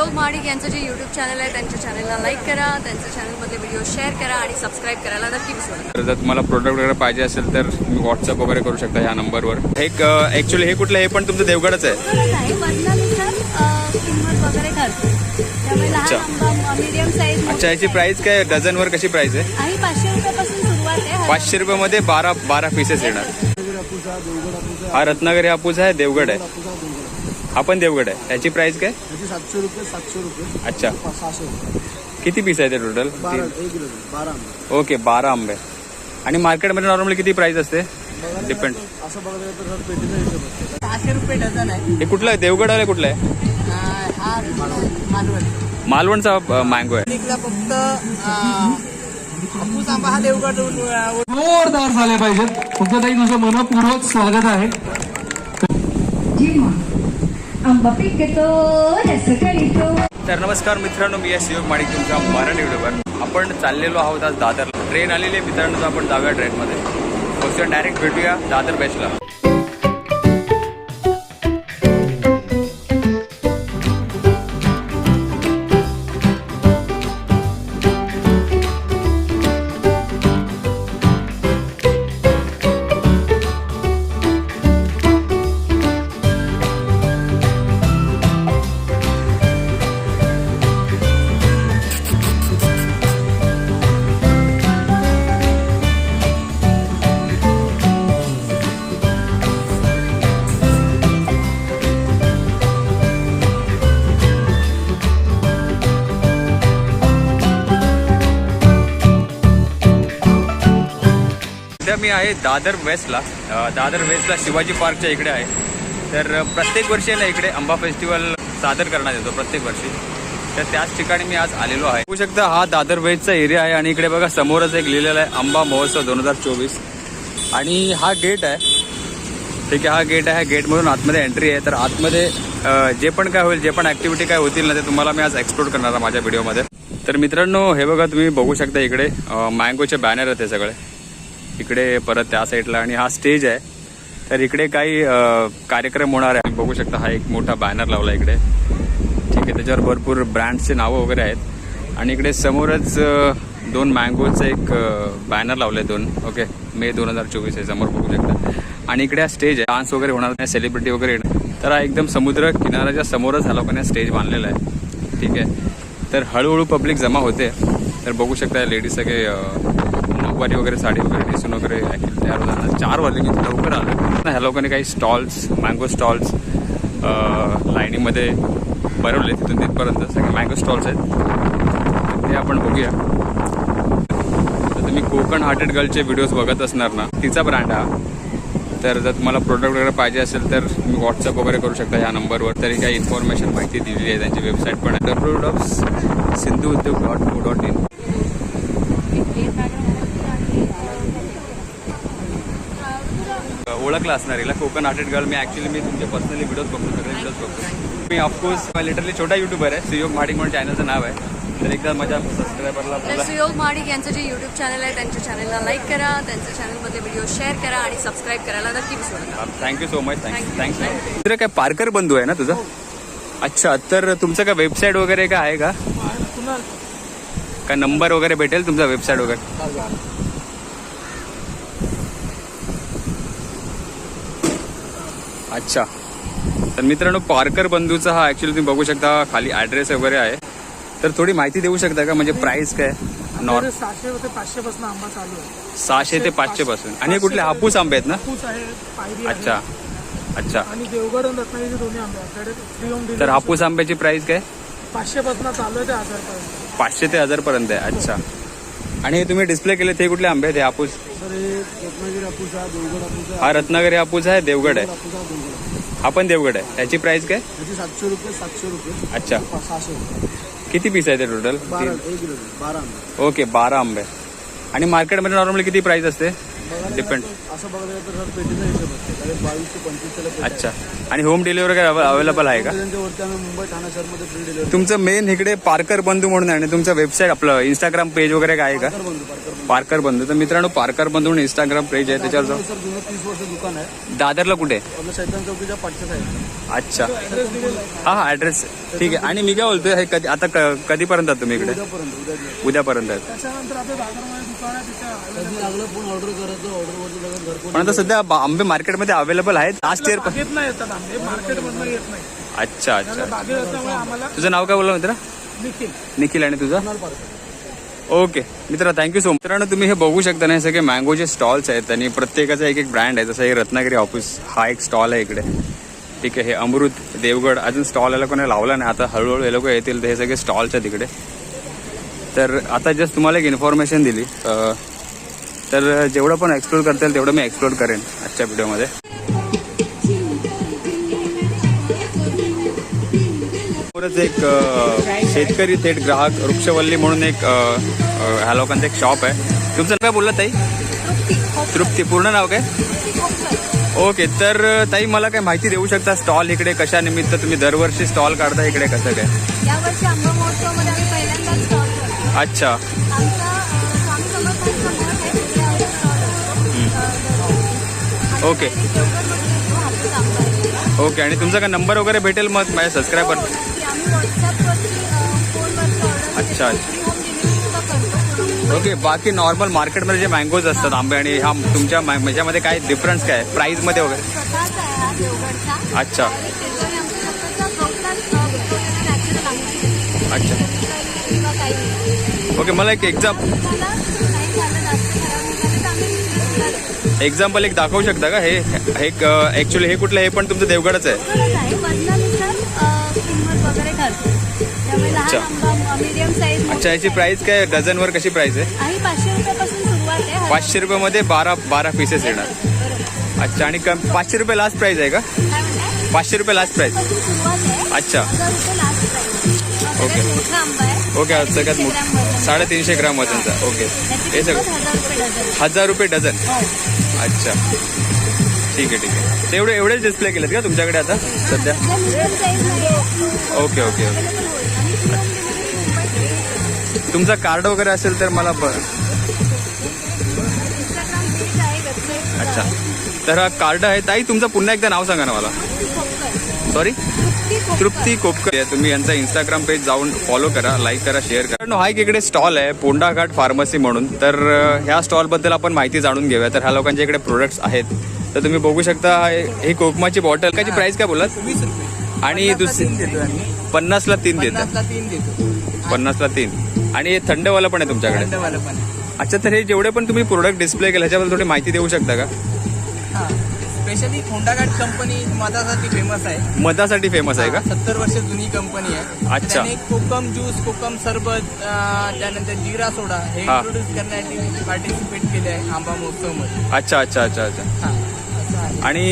योग महाडिक यांचं जे यूट्यूब चॅनल आहे त्यांच्या चॅनलला लाईक करा त्यांच्या चॅनलमधले व्हिडिओ शेअर करा आणि सबस्क्राईब करायला नक्की विसरू तर जर तुम्हाला प्रोडक्ट वगैरे पाहिजे असेल तर तुम्ही व्हॉट्सअप वगैरे करू शकता ह्या नंबरवर एक ॲक्च्युली हे कुठलं हे पण तुमचं देवगडच आहे. वगैरे त्यामुळे अच्छा. आंबा मीडियम साईज अच्छा याची प्राइस काय? डझनवर कशी प्राइस आहे? आणि पाचशे रुपयापासून सुरुवात आहे. पाचशे रुपयामध्ये बारा बारा पीसेस येणार. हा रत्नागिरी हापूस आहे देवगड आहे. हा पण देवगड आहे. त्याची प्राइस काय? त्याचे सातशे रुपये सातशे रुपये. अच्छा. पा- सहाशे रुपये. किती पीस आहे ते टोटल बारा एक किलो. बारा आंबे. ओके बारा आंबे. आणि मार्केटमध्ये नॉर्मली किती प्राइस असते? बघायला डिपेंड तर असं बघायला गेलं तर सर पेटीचा हिशोब असतो. सहाशे रुपये डझन आहे. हे कुठलं आहे? देवगड आहे कुठलं आहे? हा मालवण. मालवणचा मँगो आहे. फक्त अं, हापूस आंबा हा देवगड जोरदार झाले पाहिजेत. फक्त ताई तुझं मनपूर्वक स्वागत आहे. जेव्हा आंबा पिकतो रस करीतो. तर नमस्कार मित्रांनो मी आहे शिवक माणिक तुमच्या मराठी व्हिडिओवर. आपण चाललेलो आहोत आज दादरला. ट्रेन आलेली आहे मित्रांनो तर आपण जाऊया ट्रेनमध्ये. बसूया डायरेक्ट भेटूया दादर बेस्टला मी आहे दादर वेस्टला. दादर वेस्टला शिवाजी पार्कच्या इकडे आहे. तर प्रत्येक वर्षी ना इकडे अंबा फेस्टिवल सादर करण्यात येतो प्रत्येक वर्षी. तर त्याच ठिकाणी मी आज आलेलो आहे. बघू शकता हा दादर वेस्टचा एरिया आहे आणि इकडे बघा समोरच एक लिहिलेला आहे अंबा महोत्सव दोन हजार चोवीस. आणि हा गेट आहे. ठीक आहे हा गेट आहे. गेटमधून आतमध्ये एंट्री आहे. तर आतमध्ये जे पण काय होईल जे पण ॲक्टिव्हिटी काय होतील ना ते तुम्हाला मी आज एक्सप्लोर करणार आहे माझ्या व्हिडिओमध्ये तर मित्रांनो हे बघा तुम्ही बघू शकता इकडे मँगोचे बॅनर आहेत हे सगळे. इकडे परत त्या साईडला आणि हा स्टेज आहे. तर इकडे काही कार्यक्रम होणार आहे. बघू शकता हा एक मोठा बॅनर लावला इकडे. ठीक आहे त्याच्यावर भरपूर ब्रँड्सचे नावं वगैरे आहेत. आणि इकडे समोरच दोन मँगोचं एक बॅनर लावले दोन. ओके मे दोन हजार चोवीस आहे समोर बघू शकता. आणि इकडे हा स्टेज आहे. डान्स वगैरे होणार नाही सेलिब्रिटी वगैरे येणार तर हा एकदम समुद्र किनाऱ्याच्या समोरच हा लोकांनी स्टेज बांधलेला आहे. ठीक आहे. तर हळूहळू पब्लिक जमा होते. तर बघू शकता लेडीज सगळे नऊवारी वगैरे साडी वगैरे दिसून वगैरे ॲक्च्युली तयार होताना चार वाजले मी लवकर आलं ह्या लोकांनी काही स्टॉल्स मँगो स्टॉल्स लाईनीमध्ये बनवले तिथून तिथपर्यंत. सगळे मँगो स्टॉल्स आहेत. ते आपण बघूया. तर तुम्ही कोकण हार्टेड गर्लचे व्हिडिओज बघत असणार ना तिचा ब्रँड हा. तर जर तुम्हाला प्रोडक्ट वगैरे पाहिजे असेल तर तुम्ही व्हॉट्सअप वगैरे करू शकता ह्या नंबरवर तरी काही इन्फॉर्मेशन माहिती दिलेली आहे त्यांची वेबसाईट पण आहे. डब्ल्यू डॉट सिंधू उद्योग डॉट को डॉट इन ओळखला असणार हिला कोकण आर्टेड गर्ल मी ऍक्च्युली मी तुमचे पर्सनली व्हिडिओज बघतो सगळे व्हिडिओज बघतो. मी ऑफकोर्स लिटरली छोटा युट्यूबर आहे. सुयोग महाडिक म्हणून चॅनलचं नाव आहे. तर एकदा माझ्या सबस्क्रायबरला सुयोग महाडिक यांचं जे यूट्यूब चॅनल आहे त्यांच्या चॅनलला लाईक करा त्यांच्या चॅनलमधले व्हिडिओ शेअर करा आणि सबस्क्राईब करायला नक्की विसरू thank you so much thank you. Thanks मित्र काय पारकर बंधू आहे ना तुझा? अच्छा तर तुमचं काय वेबसाईट वगैरे काय आहे का? काय नंबर वगैरे भेटेल तुमचा वेबसाईट वगैरे? अच्छा. तर मित्रांनो पारकर बंधूचा हा ऍक्च्युली तुम्ही बघू शकता खाली ऍड्रेस वगैरे आहे. तर थोडी माहिती देऊ शकता का? म्हणजे प्राइस काय? तर सहाशे ते पाचशे पासून आंबा चालू आहे. सहाशे ते पाचशे पासून. आणि कुठले? हापूस आंबे आहेत ना? हापूस आहे पायरी आहे. अच्छा. अच्छा. आणि देवगड आणि रत्नागिरी दोन्ही आंबे आहेत. तर हापूस आंब्याची प्राइस काय? पाचशे पासून चालू आहे ते हजार पर्यंत पाचशे ते हजार पर्यंत आहे. अच्छा. आणि हे तुम्ही डिस्प्ले केले ते कुठले आंबे आहेत? हे हापूस. सर हे रत्नागिरी हापूस आहे देवगड आहे. हा रत्नागिरी हापूस आहे देवगड आहे. हापूस आहे देवगड. हा पण देवगड आहे. त्याची प्राइस काय? सातशे रुपये सातशे रुपये. अच्छा. पा- सहाशे रुपये. किती पीस आहे ते टोटल बारा एक किलो बारा आंबे. ओके बारा आंबे. आणि मार्केटमध्ये नॉर्मली किती प्राइस असते? डिपेंड. गेलं तर असं बघायला गेलं तर सर पेटीचा हिशोब असतो. त्याकडे बावीस ते पंचवीस पेटी आहेत. अच्छा. आणि होम डिलिव्हरी काय अवेलेबल आहे का? त्यांच्या वरती आम्ही मुंबई ठाणे शहरमध्ये फ्री डिलिव्हरी तुमचं मेन इकडे पारकर बंधू म्हणून आहे आणि तुमचं वेबसाईट आपलं इंस्टाग्राम पेज वगैरे काय आहे का? पारकर बंधू पारकर बंधू. पारकर बंधू. तर मित्रांनो पारकर बंधू म्हणून इंस्टाग्राम पेज आहे. त्याच्यावर जाऊ सर जुनं तीस वर्ष दुकान आहे. दादरला कुठे? आपलं शैतान चौकीच्या पाठच्या साईड अच्छा. हा हा ऍड्रेस ठीक आहे. आणि मी काय बोलतोय हे कधी आता क- कधीपर्यंत आहात तुम्ही इकडे? उद्यापर्यंत उद्या दिवस. उद्यापर्यंत आहेत. त्याच्यानंतर आपलं दादरमध्ये दुकान आहे तिथे. कधी लागलं फोन ऑर्डर करायचं ऑर्डरवरती लगेच घरपोच पण आता सध्या आंबे मार्केटमध्ये अवेलेबल आहेत. लास्ट इयर नाही येतात आंबे मार्केटमधनं येत नाही. अच्छा अच्छा. बागेत असल्यामुळे आम्हाला तुझं नाव काय बोललं मित्र? निखिल. निखिल आणि तुझं? ओके मित्र थँक्यू सो मित्रांनो तुम्ही हे बघू शकता ना हे सगळे मँगोचे स्टॉल्स आहेत आणि प्रत्येकाचा एक एक ब्रँड आहे. जसं हे रत्नागिरी ऑफिस हा एक स्टॉल आहे इकडे. ठीक आहे हे अमृत देवगड अजून स्टॉल याला कोणी लावला नाही. आता हळूहळू हे लोक येतील तर हे सगळे स्टॉल्स आहेत तिकडे तर आता जस्ट तुम्हाला एक इन्फॉर्मेशन दिली. तर जेवढं पण एक्सप्लोर करता येईल तेवढं मी एक्सप्लोर करेन आजच्या व्हिडिओमध्ये समोरच एक शेतकरी थेट ग्राहक वृक्षवल्ली म्हणून एक ह्या लोकांचं एक शॉप आहे. तुमचं काय बोललं ताई? तृप्ती. पूर्ण नाव काय? ओके तर ताई मला काय माहिती देऊ शकता स्टॉल इकडे कशा निमित्त तुम्ही दरवर्षी स्टॉल काढता इकडे कसं काय? अच्छा. ओके. ओके आणि तुमचा काय नंबर वगैरे भेटेल मग माझ्या सबस्क्रायबर की ऑर्डर अच्छा. ओके बाकी नॉर्मल मार्केटमध्ये जे मँगोज असतात आंबे आणि हा तुमच्या मा- ह्याच्यामध्ये काय डिफरन्स काय? प्राईजमध्ये वगैरे? हा अच्छा. अच्छा. ओके मला एक एक्झाम एक्झाम्पल एक दाखवू शकता का? हे हे ऍक्च्युली हे कुठलं? हे पण तुमचं देवगडच आहे. अच्छा. अच्छा याची प्राइस काय? डझनवर कशी प्राइस आहे? पाचशे रुपयामध्ये बारा बारा पीसेस येणार. अच्छा आणि कम पाचशे रुपये लास्ट प्राइस आहे का? पाचशे रुपये लास्ट प्राइस अच्छा. ओके. ओके सगळ्यात मोठं. साडेतीनशे ग्राम वजनचा. ओके हे सगळं. हजार रुपये डझन अच्छा. ठीक आहे ठीक आहे. तेवढे एवढेच डिस्प्ले केलेत का तुमच्याकडे आता? सध्या? Okay okay okay. तुमचं कार्ड वगैरे असेल तर मला ब- अच्छा. तर हा कार्ड आहे. ताई तुमचं पुन्हा एकदा नाव सांगा ना मला. सॉरी तृप्ती कोपकर. तुम्ही यांचा इंस्टाग्राम पेज जाऊन फॉलो करा लाईक करा शेअर करा. नो, हा एक इकडे स्टॉल आहे पोंडा घाट फार्मसी म्हणून. तर ह्या स्टॉलबद्दल आपण माहिती जाणून घेऊया. तर ह्या लोकांच्या इकडे प्रोडक्ट्स आहेत. तर तुम्ही बघू शकता हे कोकमाची बॉटल त्याची प्राइस काय बोलात आणि दुसरी पन्नासला तीन देतात. पन्नासला तीन आणि हे थंडवाला पण आहे तुमच्याकडे. अच्छा तर हे जेवढे पण तुम्ही प्रोडक्ट डिस्प्ले केले ह्याच्याबद्दल थोडी माहिती देऊ शकता का? स्पेशली होंडाघाट कंपनी मधासाठी फेमस आहे मधासाठी फेमस आहे का सत्तर वर्ष जुनी कंपनी आहे अच्छा. त्याने कोकम ज्यूस कोकम सरबत अं, त्यानंतर जिरा सोडा हे हा. इंट्रोड्यूस करण्यासाठी पार्टिसिपेट केले आहे आंबा महोत्सवमध्ये अच्छा अच्छा अच्छा अच्छा आणि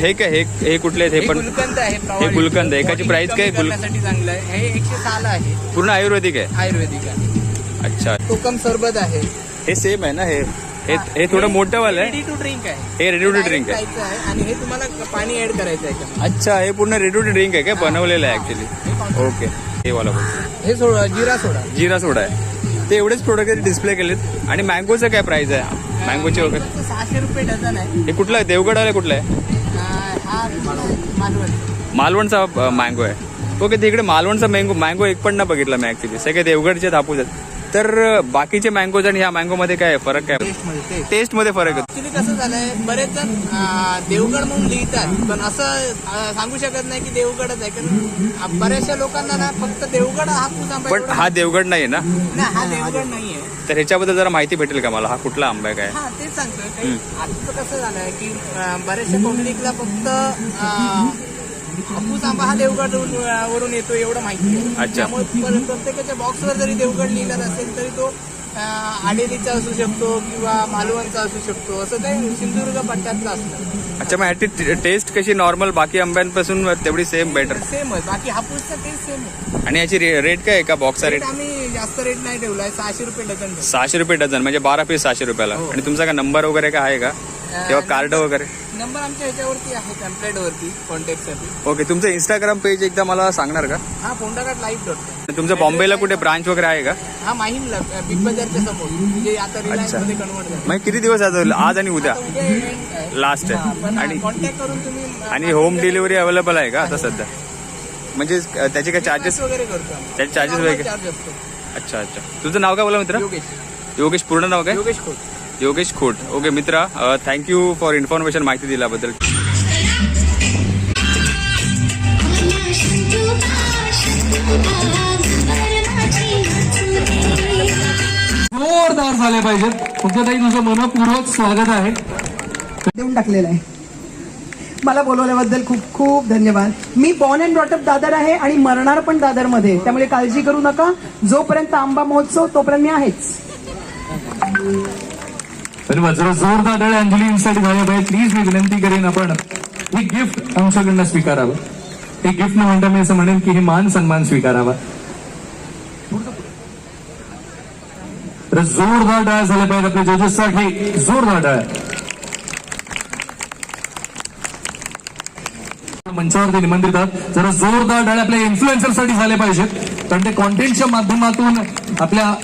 हे काय हे हे कुठले आहेत? हे पण गुलकंद आहे प्रवाळी. गुलकंद आहे. एकाची Body price काय? गुल- करण्यासाठी चांगलं आहे हे एकशे सहाला आहे पूर्ण आयुर्वेदिक आहे आयुर्वेदिक आहे अच्छा कोकम सरबत आहे हे सेम आहे ना हे हे हे. थोडं मोठं वालं आहे. रेडी टू ड्रिंक आहे. हे रेडी टू ड्रिंक आहे. आणि हे तुम्हाला पाणी ऍड करायचं आहे का अच्छा हे पूर्ण रेडी टू ड्रिंक आहे काय बनवलेलं आहे ऍक्च्युली ओके हे वाला बघ. हे सोडा जिरा सोडा. जिरा सोडा आहे. ते एवढेच प्रोडक्ट डिस्प्ले केलेत. आणि मँगोचं काय प्राइस आहे? मँगोचे वगैरे. मँगोचं सहाशे रुपये डझन आहे. हे कुठलं आहे? देवगड आलं कुठलं आहे? अं, हा मालवण. मालवणचा मँगो आहे. ओके तिकडे मालवणचा मँगो मँगो एक पण ना बघितला मी ऍक्च्युली सगळे देवगडचे हापूस आहेत. तर बाकीचे मँगोज आणि ह्या मँगो मध्ये काय फरक काय? टेस्टमध्ये फरक आहे. ऍक्च्युली कसं झालंय बरेच जण देवगड म्हणून लिहितात पण असं सांगू शकत नाही की देवगडच आहे कारण बऱ्याचशा लोकांना ना फक्त देवगड हा आंबा पण हा देवगड नाही ना? हा देवगड नाहीये. तर ह्याच्याबद्दल जरा माहिती भेटेल का मला? हा कुठला आंबा आहे काय? हा तेच सांगतोय आजचं कसं झालंय की बऱ्याचशा पब्लिकला फक्त हापूस आंबा हा देवगड वरून- येतो एवढं माहिती आहे. अच्छा. त्यामुळे पर- प्रत्येकाच्या बॉक्सवर जरी देवगड लिहिला असेल तरी तो अं, आडेलीचा असू शकतो किंवा मालवणचा असू शकतो असं काही सिंधुदुर्ग पट्ट्यातला असतं. अच्छा मग ह्याची टेस्ट कशी नॉर्मल बाकी आंब्यांपासून तेवढी सेम बेटर सेमच बाकी हापूसचा टेस्ट सेम आहे. आणि याची रेट काय आहे का बॉक्सचा रेट रेट आम्ही जास्त रेट नाही ठेवलाय सहाशे रुपये डझन ठेवला. सहाशे रुपये डझन म्हणजे बारा पीस सहाशे रुपयाला. हो. आणि तुमचा काय नंबर वगैरे काय आहे का? किंवा कार्ड वगैरे? नंबर आमच्या ह्याच्यावरती आहे पॅम्पलेट वरती कॉन्टॅक्टसाठी ओके तुमचं इंस्टाग्राम पेज एकदा मला सांगणार का? हा फोंडाघाट लाईव्ह डॉट तुमचं बॉम्बेला कुठे ब्रांच वगैरे आहे का? हा माहीमला बिग बाजारच्या समोर. म्हणजे आता रिलायन्समध्ये कन्वर्ट झालं. मग किती दिवस आहे आज आणि उद्या. लास्ट आहे. आणि कॉन्टॅक्ट करून तुम्ही आणि होम डिलिव्हरी अवेलेबल आहे का आता सध्या? म्हणजे त्याचे काय चार्जेस वगैरे करतो. त्याचे चार्जेस वगैरे? अच्छा अच्छा. तुझं नाव काय बोला मित्र? योगेश. योगेश पूर्ण नाव काय? योगेश योगेश खोट. ओके मित्रा थँक्यू फॉर इन्फॉर्मेशन माहिती दिल्याबद्दल. जोरदार झाले पाहिजेत. तुमचं ताई तुझं मनपूर्वक स्वागत आहे. देऊन टाकलेला आहे. मला बोलवल्याबद्दल खूप खूप धन्यवाद. मी born and brought up Dadar आहे आणि मरणार पण दादरमध्ये त्यामुळे काळजी करू नका. जोपर्यंत आंबा महोत्सव तोपर्यंत मी आहेच. धन्यवाद जरा जोरदार डळे अंजलींसाठी झाल्या पाहिजे प्लीज मी विनंती करेन आपण. ही गिफ्ट आमच्याकडनं स्वीकारावं. हे गिफ्ट न म्हणता मी असं म्हणेन की हे मान सन्मान स्वीकारावा. तर जोरदार डाळ झाले पाहिजे आपल्या जजेससाठी जोरदार डाळ. मंचावरती निमंत्रित आहात. जरा जोरदार डाळ आपल्या इन्फ्लुएन्सरसाठी झाले पाहिजेत. कारण ते कॉन्टेंटच्या माध्यमातून आपल्या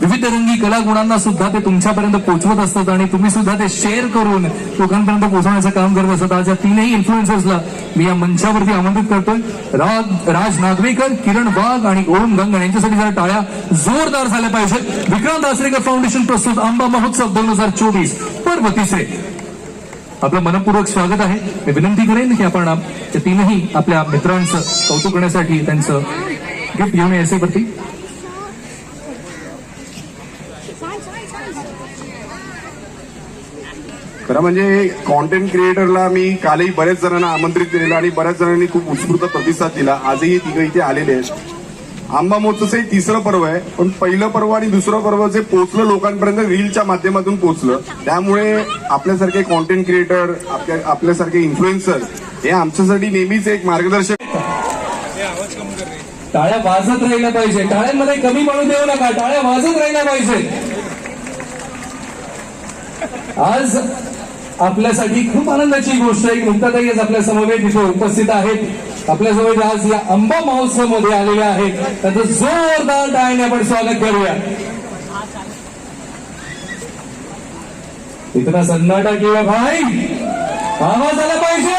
विविध रंगी कलागुणांना सुद्धा ते तुमच्यापर्यंत पोहोचवत असतात आणि तुम्ही सुद्धा ते शेअर करून लोकांपर्यंत पोहोचवण्याचं काम करत असतात. आज या तीनही इन्फ्लुएन्सर्सला मी या मंचावरती आमंत्रित करतोय. राज राज नागवेकर किरण वाघ आणि ओम गंगण यांच्यासाठी जरा टाळ्या जोरदार झाल्या पाहिजेत. विक्रांत आसरेकर फाउंडेशन प्रस्तुत आंबा महोत्सव दोन हजार चोवीस पर्व तिसरे. आपलं मनपूर्वक स्वागत आहे. मी विनंती करेन की आपण तीनही आपल्या मित्रांचं कौतुक करण्यासाठी त्यांचं गिफ्ट घेऊन यायचे वरती खरं म्हणजे कॉन्टेंट क्रिएटरला मी कालही बऱ्याच जणांना आमंत्रित केलेलं आणि बऱ्याच जणांनी खूप उत्स्फूर्त प्रतिसाद दिला. आजही तिघं इथे आलेले आहेत. आंबा महोत्सवचं हे तिसरं पर्व आहे पण पहिलं पर्व आणि दुसरं पर्व जे पोचलं लोकांपर्यंत रीलच्या माध्यमातून पोचलं त्यामुळे आपल्यासारखे कॉन्टेंट क्रिएटर आपल्या आपल्यासारखे इन्फ्लुएन्सर हे आमच्यासाठी नेहमीच एक मार्गदर्शक टाळ्या वाजत राहिल्या पाहिजे. टाळ्यांमध्ये कमी पडू देऊ नका. टाळ्या वाजत राहिल्या पाहिजे. आज आपल्यासाठी खूप आनंदाची गोष्ट आहे. मुक्ताताई आज आपल्या समवेत इथे उपस्थित आहेत. आपल्या समवेत आज या आंबा महोत्सवमध्ये आलेल्या आहेत. त्यांचं जोरदार टाळणे आपण स्वागत करूया. इतना सन्नाटा किंवा भाई आवाज आला पाहिजे.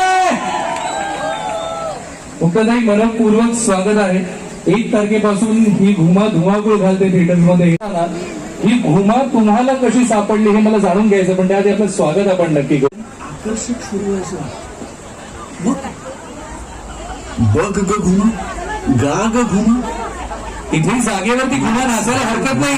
मुक्ताताई मनपूर्वक स्वागत आहे. एक तारखेपासून ही घुमा धुमाकूळ घालते थिएटरमध्ये ही घुमा तुम्हाला कशी सापडली हे मला जाणून घ्यायचं पण त्याआधी आपलं स्वागत आपण नक्की करू. आकर्षक सुरू आहे सर बघ. बघ ग घुमा गा ग घुमा इथे जागेवरती घुमा नाचायला हरकत नाही.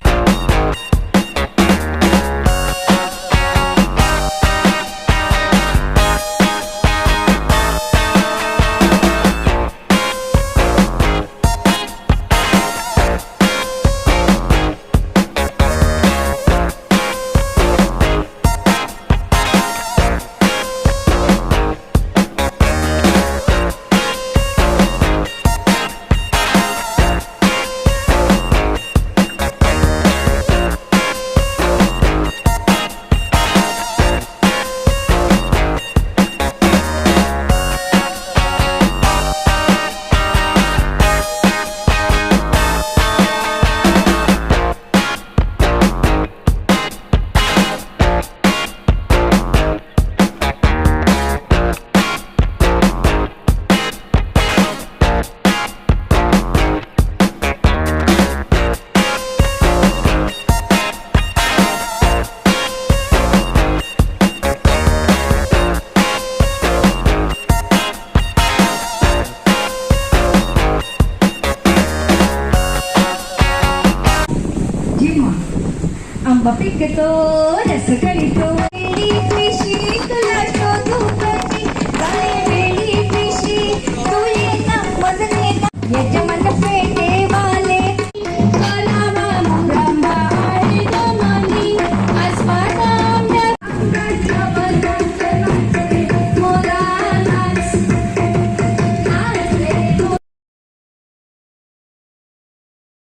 आंबा पिकतो रस करीतो वेळी पिशी तुला शोधू कशी गाळे वेळी याच्या मन पेट